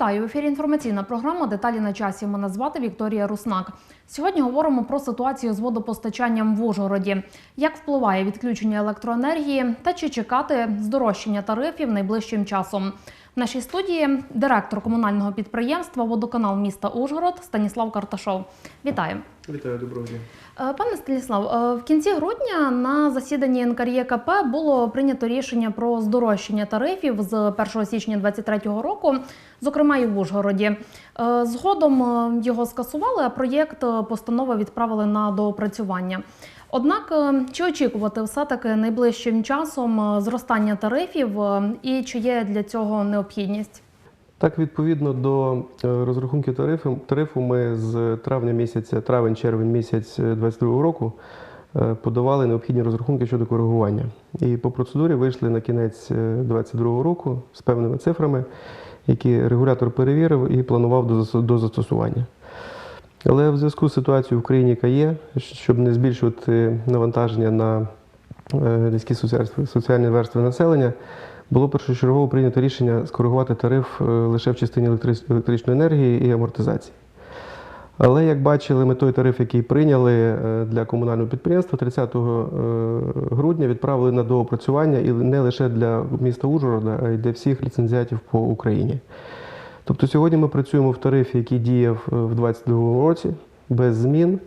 Вітаю в ефірі. Інформаційна програма Деталі на часі. Мене звати Вікторія Руснак. Сьогодні говоримо про ситуацію з водопостачанням в Ужгороді, як впливає відключення електроенергії та чи чекати здорожчання тарифів найближчим часом. В нашій студії директор комунального підприємства Водоканал міста Ужгород Станіслав Карташов. Вітаю. Вітаю, доброго дня. Е, Пане Станіслав, е, в кінці грудня на засіданні НКРЄКП було прийнято рішення про здорожчання тарифів з 1 січня 2023 року, зокрема і в Ужгороді. Е, Згодом його скасували, а проєкт постанови відправили на доопрацювання. Однак, чи очікувати все-таки найближчим часом зростання тарифів і чи є для цього необхідність? Так, відповідно до е, розрахунків тарифу, тарифу ми з травня місяця, травень-червень місяць 2022 року е, подавали необхідні розрахунки щодо коригування. І по процедурі вийшли на кінець 2022 року з певними цифрами, які регулятор перевірив і планував до застосування. Але в зв'язку з ситуацією в країні, яка є, щоб не збільшувати навантаження на е, низькі соціальні верстви населення, було першочергово прийнято рішення скоригувати тариф е, лише в частині електрич- електричної енергії і амортизації. Але як бачили, ми той тариф, який прийняли е, для комунального підприємства, 30 е, грудня відправили на доопрацювання і не лише для міста Ужгорода, а й для всіх ліцензіатів по Україні. Тобто сьогодні ми працюємо в тарифі, який діяв в 2022 році, без змін.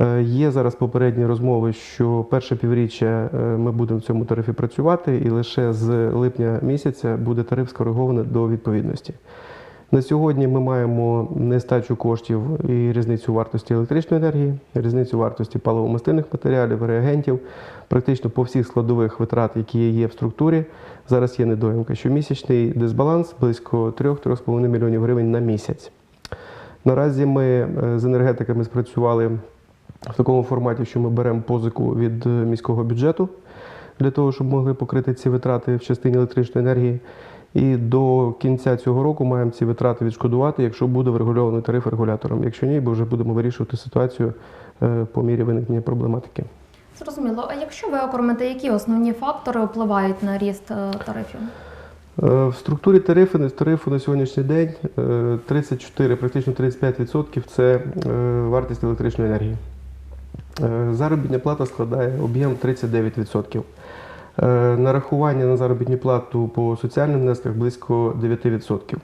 Е, Є зараз попередні розмови, що перше півріччя е, ми будемо в цьому тарифі працювати, і лише з липня місяця буде тариф скоригований до відповідності. На сьогодні ми маємо нестачу коштів і різницю вартості електричної енергії, різницю вартості паливомастильних матеріалів, реагентів, практично по всіх складових витрат, які є в структурі. Зараз є недоїмка. Щомісячний дисбаланс близько 3-3,5 мільйонів гривень на місяць. Наразі ми е, з енергетиками спрацювали в такому форматі, що ми беремо позику від е, міського бюджету для того, щоб могли покрити ці витрати в частині електричної енергії. І до кінця цього року маємо ці витрати відшкодувати, якщо буде врегульований тариф регулятором. Якщо ні, бо вже будемо вирішувати ситуацію е, по мірі виникнення проблематики. Зрозуміло. А якщо ви окремите, які основні фактори впливають на ріст е, тарифів? В структурі тарифу, тарифу на сьогоднішній день е, 34, практично 35% це вартість електричної енергії. Е, Заробітня плата складає об'єм 39%. Е, Нарахування на заробітну плату по соціальним внесках близько 9%.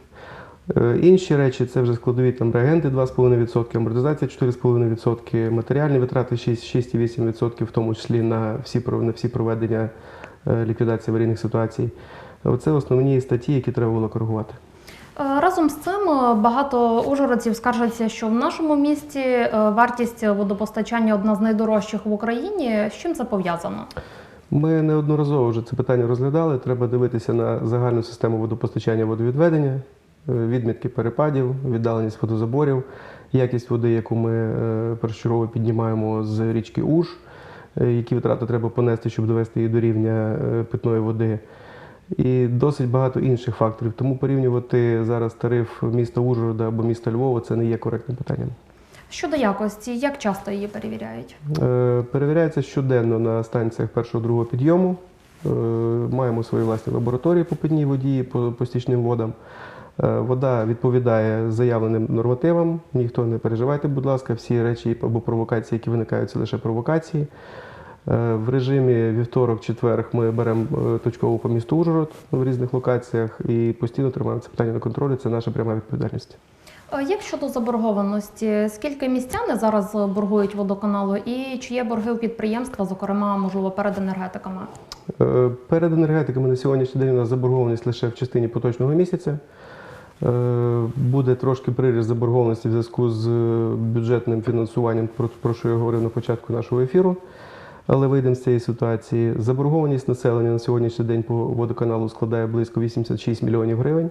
Е, Інші речі це вже складові там реагенти 2,5%, амортизація 4,5%, матеріальні витрати 6,8%, в тому числі на всі, на всі проведення ліквідації аварійних ситуацій. Оце основні статті, які треба було коригувати. Е, Разом з цим е, багато ужгородців скаржаться, що в нашому місті е, вартість водопостачання одна з найдорожчих в Україні. З чим це пов'язано? Ми неодноразово вже це питання розглядали. Треба дивитися на загальну систему водопостачання водовідведення, відмітки перепадів, віддаленість водозаборів, якість води, яку ми першочергово піднімаємо з річки Уж, які витрати треба понести, щоб довести її до рівня питної води. І досить багато інших факторів. Тому порівнювати зараз тариф міста Ужгорода або міста Львова це не є коректним питанням. Щодо якості, як часто її перевіряють? Е, Перевіряється щоденно на станціях першого-другого підйому. Е, Маємо свої власні лабораторії по питній воді, по, по стічним водам. Е, Вода відповідає заявленим нормативам. Ніхто не переживайте, будь ласка, всі речі або провокації, які виникають, це лише провокації. Е, В режимі вівторок-четверг ми беремо е, точково по місту Ужгород в різних локаціях і постійно тримаємо це питання на контролі. Це наша пряма відповідальність. Е, Як щодо заборгованості, скільки містяни зараз боргують водоканалу і чи є борги у підприємства, зокрема, можливо, перед енергетиками? Е, Перед енергетиками на сьогоднішній день у нас заборгованість лише в частині поточного місяця. Е, Буде трошки приріст заборгованості в зв'язку з е, бюджетним фінансуванням, про що я говорив на початку нашого ефіру. Але вийдемо з цієї ситуації. Заборгованість населення на сьогоднішній день по водоканалу складає близько 86 мільйонів гривень.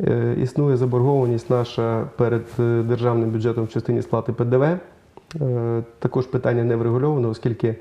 Е, Існує заборгованість наша перед е, державним бюджетом в частині сплати ПДВ. Е, Також питання не врегульовано, оскільки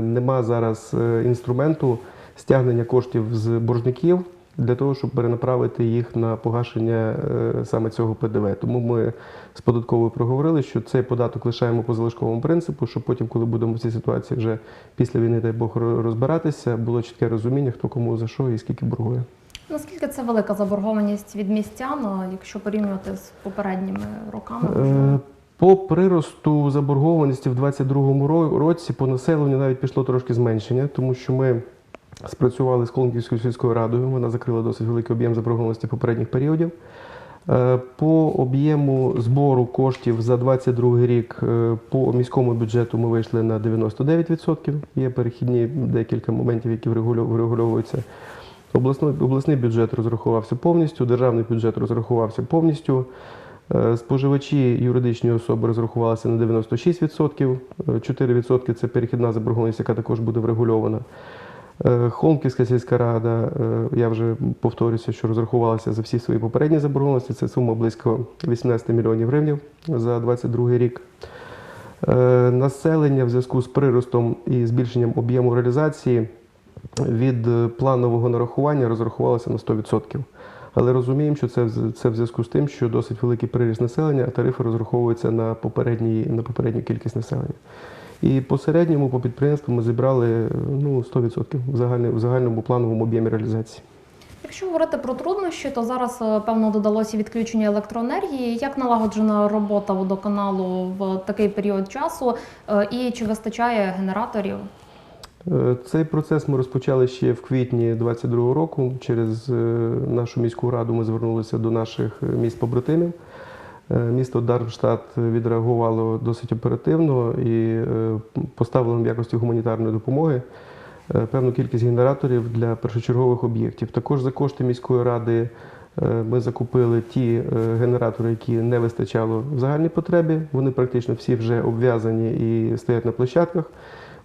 нема зараз інструменту стягнення коштів з боржників для того, щоб перенаправити їх на погашення е, саме цього ПДВ. Тому ми з податковою проговорили, що цей податок лишаємо по залишковому принципу, щоб потім, коли будемо в цій ситуації вже після війни, дай Бог, розбиратися, було чітке розуміння, хто кому за що і скільки боргує. Наскільки це велика заборгованість від містян, якщо порівнювати з попередніми роками? Е. По приросту заборгованості в 2022 ро- році по населенню навіть пішло трошки зменшення, тому що ми спрацювали з Колонківською сільською радою. Вона закрила досить великий об'єм заборгованості попередніх періодів. Е, По об'єму збору коштів за 2022 рік е, по міському бюджету ми вийшли на 99%. Є перехідні декілька моментів, які врегульовуються. Обласний, обласний бюджет розрахувався повністю, державний бюджет розрахувався повністю. Е, Споживачі юридичні особи розрахувалися на 96%, е, 4% це перехідна заборгованість, яка також буде врегульована. Е, Холмківська сільська рада, е, я вже повторюся, що розрахувалася за всі свої попередні заборгованості. Це сума близько 18 мільйонів гривень за 2022 рік. Е, Населення в зв'язку з приростом і збільшенням об'єму реалізації від планового нарахування розрахувалося на 100%. Але розуміємо, що це, це в зв'язку з тим, що досить великий приріст населення, а тарифи розраховуються на, на попередню кількість населення. І по середньому по підприємству ми зібрали ну, 100% в, загальне- в загальному плановому об'ємі реалізації. Якщо говорити про труднощі, то зараз е, певно додалося відключення електроенергії. Як налагоджена робота водоканалу в такий період часу, Е, і чи вистачає генераторів? Е, Цей процес ми розпочали ще в квітні 2022 року. Через нашу міську раду ми звернулися до наших міст побратимів. Е, Місто Дармштадт відреагувало досить оперативно і е, поставило в якості гуманітарної допомоги е, певну кількість генераторів для першочергових об'єктів. Також за кошти міської ради ми закупили ті генератори, які не вистачало в загальній потребі. Вони практично всі вже обв'язані і стоять на площадках.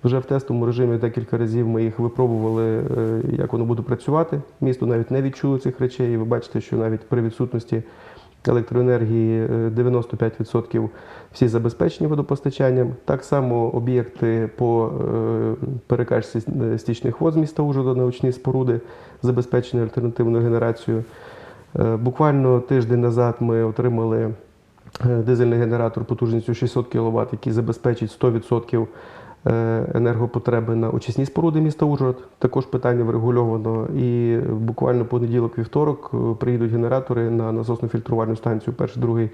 Вже в тестовому режимі декілька разів ми їх випробували, як воно буде працювати. Місто навіть не відчуло цих речей. І ви бачите, що навіть при відсутності електроенергії е, 95% всі забезпечені водопостачанням. Так само об'єкти по е, перекачці е, стічних вод з міста Ужгорода, научні споруди забезпечені альтернативною генерацією. Е, Буквально тиждень назад ми отримали е, дизельний генератор потужністю 600 кВт, який забезпечить 100% е, енергопотреби на очисні споруди міста Ужгород. Також питання врегульовано. І буквально понеділок, вівторок е, приїдуть генератори на насосну фільтрувальну станцію, перший, другий,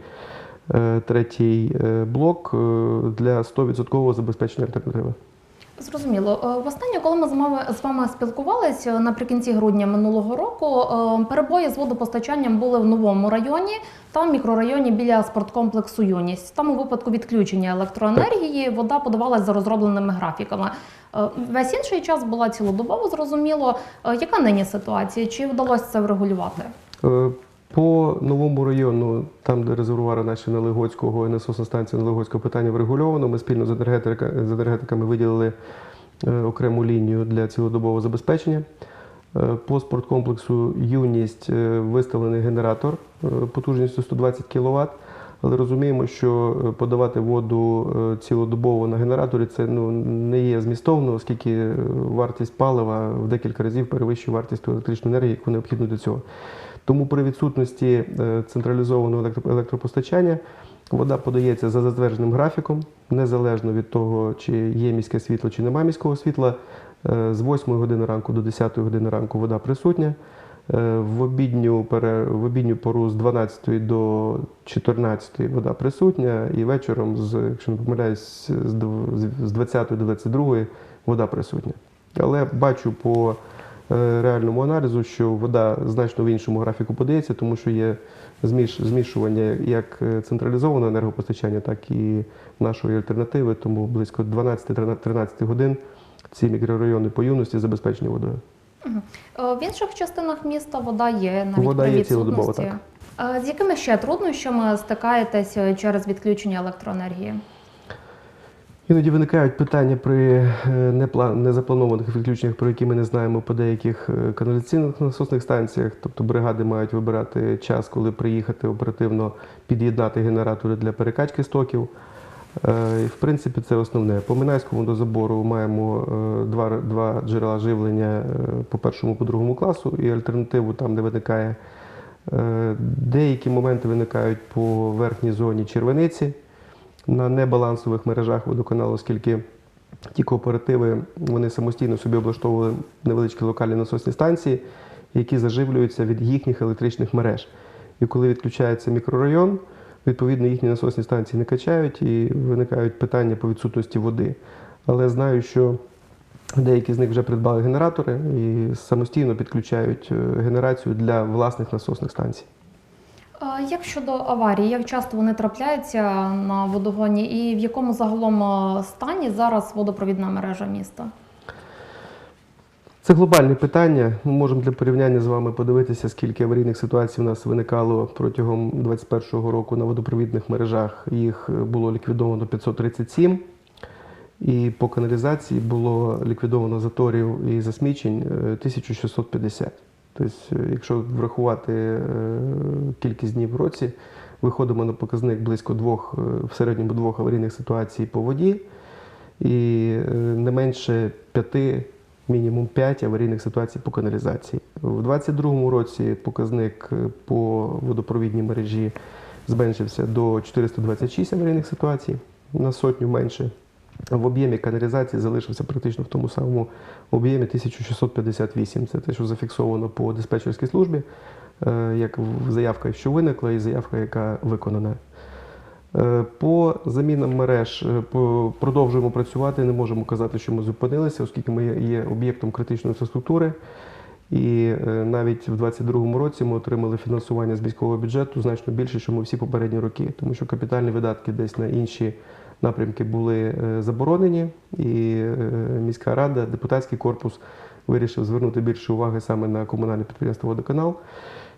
е, третій е, блок е, для 100% забезпечення альтернативи. Зрозуміло. Е, Востаннє, коли ми з вами, з вами спілкувалися наприкінці грудня минулого року, е, перебої з водопостачанням були в новому районі та мікрорайоні біля спорткомплексу Юність. Там у випадку відключення електроенергії вода подавалась за розробленими графіками. Е, Весь інший час була цілодобово, зрозуміло. Е, Яка нині ситуація? Чи вдалося це врегулювати? По новому району, там, де резервуари наші Налигоцького і насосна станція Налигоцького питання врегульовано. Ми спільно з, енергетика, з енергетиками виділили е, окрему лінію для цілодобового забезпечення. Е, По спорткомплексу Юність е, виставлений генератор потужністю 120 кВт. Але розуміємо, що подавати воду цілодобово на генераторі це ну, не є змістовно, оскільки вартість палива в декілька разів перевищує вартість електричної енергії, яку необхідно для цього. Тому при відсутності е, централізованого електропостачання вода подається за затвердженим графіком, незалежно від того, чи є міське світло, чи немає міського світла. Е, З 8 години ранку до 10 години ранку вода присутня. Е, В обідню, в обідню пору з 12 до 14 вода присутня, і вечором, з, якщо не помиляюсь, з 20 до 22 вода присутня. Але бачу по реальному аналізу, що вода значно в іншому графіку подається, тому що є зміш, змішування як е, централізованого енергопостачання, так і нашої альтернативи. Тому близько 12-13 годин ці мікрорайони по юності забезпечені водою. Е, В інших частинах міста вода є навіть Вода при є відсутності. цілодобово, Е, З якими ще труднощами стикаєтесь е, через відключення електроенергії? Іноді виникають питання при е, незапланованих відключеннях, про які ми не знаємо по деяких е, каналізаційних насосних станціях. Тобто бригади мають вибирати час, коли приїхати оперативно під'єднати генератори для перекачки стоків. Е, в принципі, це основне. По Минайському водозабору маємо два, два джерела живлення по першому, по другому класу і альтернативу там, де виникає. Деякі моменти виникають по верхній зоні червениці на небалансових мережах водоканалу, оскільки ті кооперативи вони самостійно собі облаштовували невеличкі локальні насосні станції. які заживлюються від їхніх електричних мереж. І коли відключається мікрорайон, відповідно їхні насосні станції не качають і виникають питання по відсутності води. Але знаю, що деякі з них вже придбали генератори і самостійно підключають е, генерацію для власних насосних станцій. Е, Як щодо аварій, як часто вони трапляються на водогоні, і в якому загалом е, стані зараз водопровідна мережа міста? Це глобальне питання. Ми можемо для порівняння з вами подивитися, скільки аварійних ситуацій у нас виникало протягом 2021 року на водопровідних мережах. Їх було ліквідовано 537. І по каналізації було ліквідовано заторів і засмічень е, 1650. Тобто, якщо врахувати е, кількість днів в році, виходимо на показник близько двох, е, в середньому двох аварійних ситуацій по воді і е, не менше п'яти, мінімум п'ять аварійних ситуацій по каналізації. У 2022 році показник по водопровідній мережі зменшився до 426 аварійних ситуацій на сотню менше. В об'ємі каналізації залишився практично в тому самому об'ємі 1658. Це те, що зафіксовано по диспетчерській службі, е, як заявка, що виникла, і заявка, яка виконана. Е, По замінам мереж е, продовжуємо працювати. Не можемо казати, що ми зупинилися, оскільки ми є- об'єктом критичної інфраструктури. І навіть в 2022 році ми отримали фінансування з міського бюджету значно більше, ніж ми всі попередні роки, тому що капітальні видатки десь на інші напрямки були е, заборонені, і е, міська рада, депутатський корпус вирішив звернути більше уваги саме на комунальне підприємство Водоканал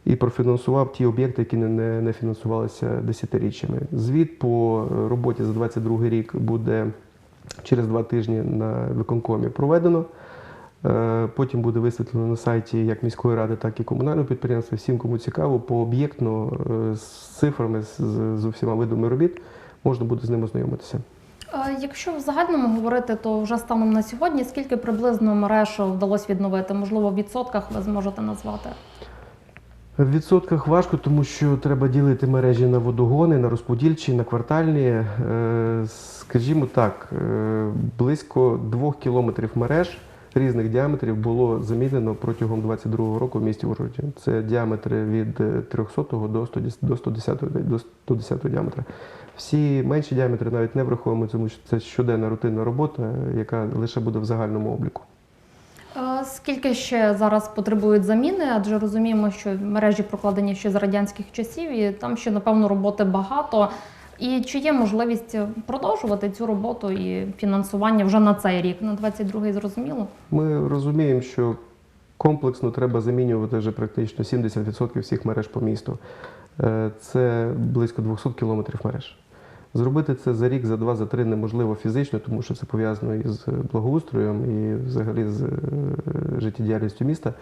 і профінансував ті об'єкти, які не, не, фінансувалися десятиріччями. Звіт по роботі за 2022 рік буде через два тижні на виконкомі проведено. Е, Потім буде висвітлено на сайті як міської ради, так і комунального підприємства. Всім, кому цікаво, пооб'єктно е, з цифрами, з- з усіма видами робіт можна буде з ним ознайомитися. Е, Якщо в загальному говорити, то вже станом на сьогодні скільки приблизно мереж вдалося відновити? Можливо, в відсотках ви зможете назвати? В відсотках важко, тому що треба ділити мережі на водогони, на розподільчі, на квартальні. Е, Скажімо так, е, близько двох кілометрів мереж різних діаметрів було замінено протягом 2022 року в місті Ужгороді. Це діаметри від е, 300 до 110 до 110, до 110 діаметра. Всі менші діаметри навіть не враховуємо, тому що це щоденна рутинна робота, яка лише буде в загальному обліку. Е, Скільки ще зараз потребують заміни? Адже розуміємо, що мережі прокладені ще з радянських часів, і там ще напевно роботи багато. І чи є можливість продовжувати цю роботу і фінансування вже на цей рік, на 22-й, зрозуміло? Ми розуміємо, що комплексно треба замінювати вже практично 70% всіх мереж по місту. Е, Це близько 200 кілометрів мереж. Зробити це за рік, за два, за три неможливо фізично, тому що це пов'язано із благоустроєм і взагалі з е, життєдіяльністю міста.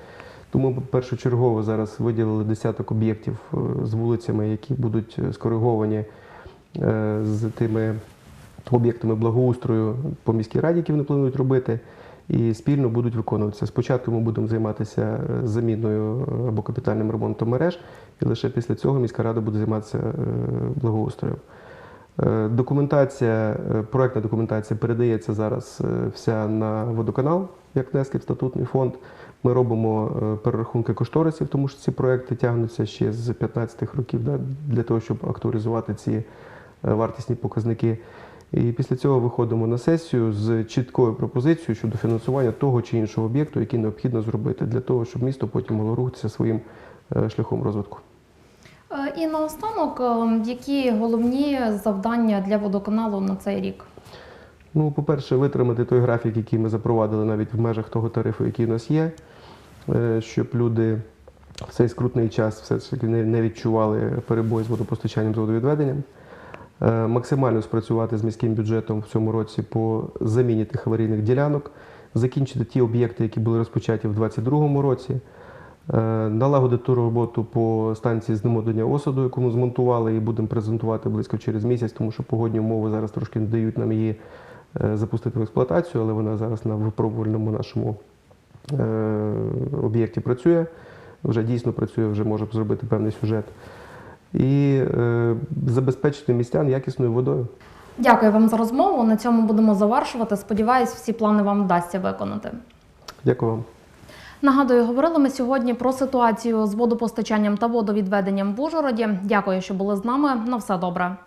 Тому першочергово зараз виділили десяток об'єктів е, з вулицями, які будуть скориговані е, з тими об'єктами благоустрою по міській раді, які вони планують робити, і спільно будуть виконуватися. Спочатку ми будемо займатися е, заміною е, або капітальним ремонтом мереж, і лише після цього міська рада буде займатися е, благоустроєм. Е, Документація, е, проектна документація передається зараз е, вся на водоканал, як внески в статутний фонд. Ми робимо перерахунки кошторисів, тому що ці проекти тягнуться ще з 15-х років да, для того, щоб актуалізувати ці вартісні показники. І після цього виходимо на сесію з чіткою пропозицією щодо фінансування того чи іншого об'єкту, який необхідно зробити для того, щоб місто потім могло рухатися своїм шляхом розвитку. Е, І наостанок, е, які головні завдання для водоканалу на цей рік? Ну, по-перше, витримати той графік, який ми запровадили навіть в межах того тарифу, який у нас є, е, щоб люди в цей скрутний час все ж таки не не відчували перебої з водопостачанням з водовідведенням. Е, Максимально спрацювати з міським бюджетом в цьому році по заміні тих аварійних ділянок, закінчити ті об'єкти, які були розпочаті в 2022 році. Е, Налагодити ту роботу по станції знемодення осаду, яку ми змонтували і будемо презентувати близько через місяць, тому що погодні умови зараз трошки не дають нам її е, запустити в експлуатацію, але вона зараз на випробувальному нашому е, об'єкті працює. Вже дійсно працює, вже може зробити певний сюжет. І забезпечити містян якісною водою. Дякую вам за розмову. На цьому будемо завершувати. Сподіваюсь, всі плани вам вдасться виконати. Дякую вам. Нагадую, говорили ми сьогодні про ситуацію з водопостачанням та водовідведенням в Ужгороді. Дякую, що були з нами. На все добре.